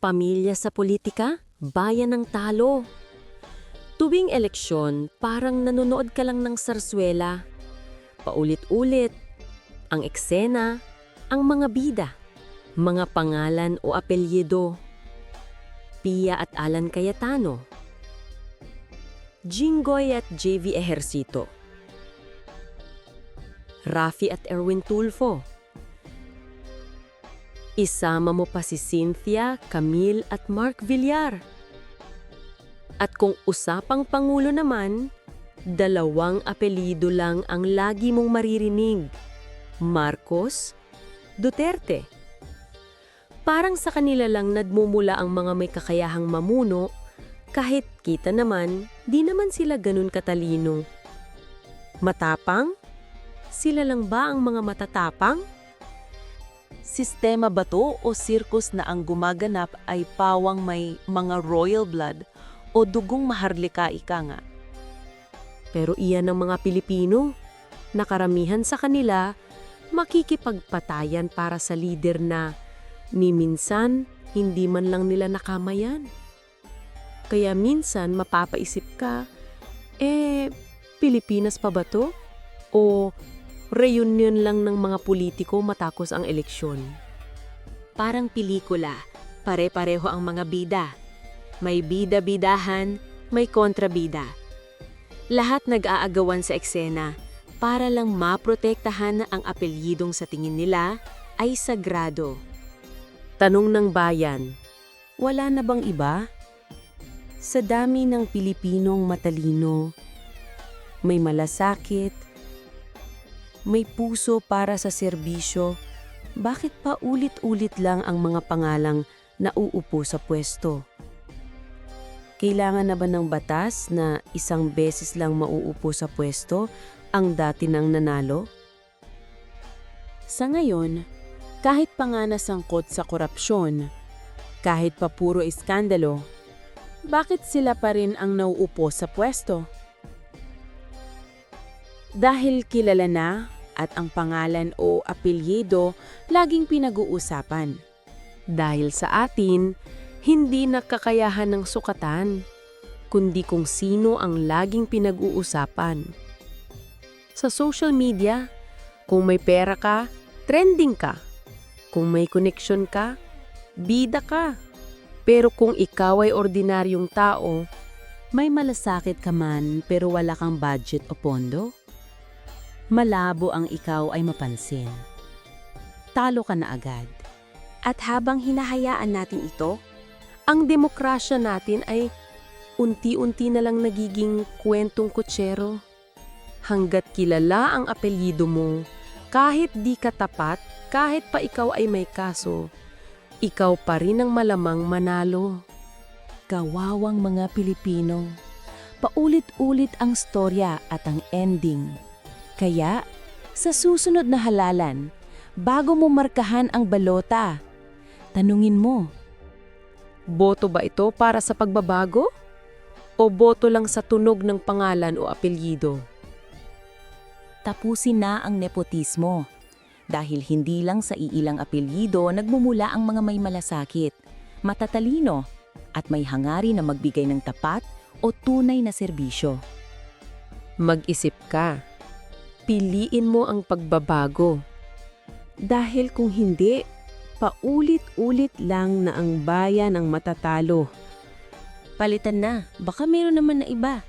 Pamilya sa politika, bayan ng talo. Tuwing eleksyon, parang nanonood ka lang ng sarswela. Paulit-ulit, ang eksena, ang mga bida, mga pangalan o apelyido. Pia at Alan Cayetano. Jinggoy at JV Ejercito. Rafi at Erwin Tulfo. Isama mo pa si Cynthia, Camille at Mark Villar. At kung usapang pangulo naman, dalawang apelido lang ang lagi mong maririnig. Marcos, Duterte. Parang sa kanila lang nadmumula ang mga may kakayahang mamuno, kahit kita naman, di naman sila ganun katalino. Matapang? Sila lang ba ang mga matatapang? Sistema ba to o circus na ang gumaganap ay pawang may mga royal blood o dugong maharlika ika nga? Pero iyan ang mga Pilipino. Nakaramihan sa kanila, makikipagpatayan para sa lider na ni minsan hindi man lang nila nakamayan. Kaya minsan mapapaisip ka, eh, Pilipinas pa ba to? O reunion lang ng mga politiko matapos ang eleksyon? Parang pelikula, pare-pareho ang mga bida. May bida-bidahan, may kontrabida. Lahat nag-aagawan sa eksena para lang maprotektahan ang apelyidong sa tingin nila ay sagrado. Tanong ng bayan, Wala na bang iba? Sa dami ng Pilipinong matalino, may malasakit, may puso para sa serbisyo, bakit pa ulit-ulit lang ang mga pangalang nauupo sa pwesto? Kailangan na ba ng batas na isang beses lang mauupo sa pwesto ang dati nang nanalo? Sa ngayon, kahit pa nga nasangkot sa korupsyon, kahit pa puro iskandalo, bakit sila pa rin ang nauupo sa pwesto? Dahil kilala na at ang pangalan o apelyido laging pinag-uusapan. dahil sa atin, hindi nakakayahan ng sukatan, kundi kung sino ang laging pinag-uusapan. Sa social media, kung may pera ka, trending ka. Kung may connection ka, bida ka. Pero kung ikaw ay ordinaryong tao, May malasakit ka man pero wala kang budget o pondo? Malabo ang ikaw ay mapansin. Talo ka na agad. At habang hinahayaan natin ito, ang demokrasya natin ay unti-unti na lang nagiging kwentong kutsero. Hanggat kilala ang apelyido mo, kahit di ka tapat, kahit pa ikaw ay may kaso, ikaw pa rin ang malamang manalo. Kawawang mga Pilipino. Paulit-ulit ang storya at ang ending. Kaya, sa susunod na halalan, bago mo markahan ang balota, tanungin mo, Boto ba ito para sa pagbabago? O boto lang sa tunog ng pangalan o apelyido? tapusin na ang nepotismo. Dahil hindi lang sa iilang apelyido nagmumula ang mga may malasakit, matatalino, at may hangarin na magbigay ng tapat o tunay na serbisyo. Mag-isip ka. Piliin mo ang pagbabago. Dahil kung hindi, paulit-ulit lang na ang bayan ang matatalo. Palitan na, baka meron naman na iba.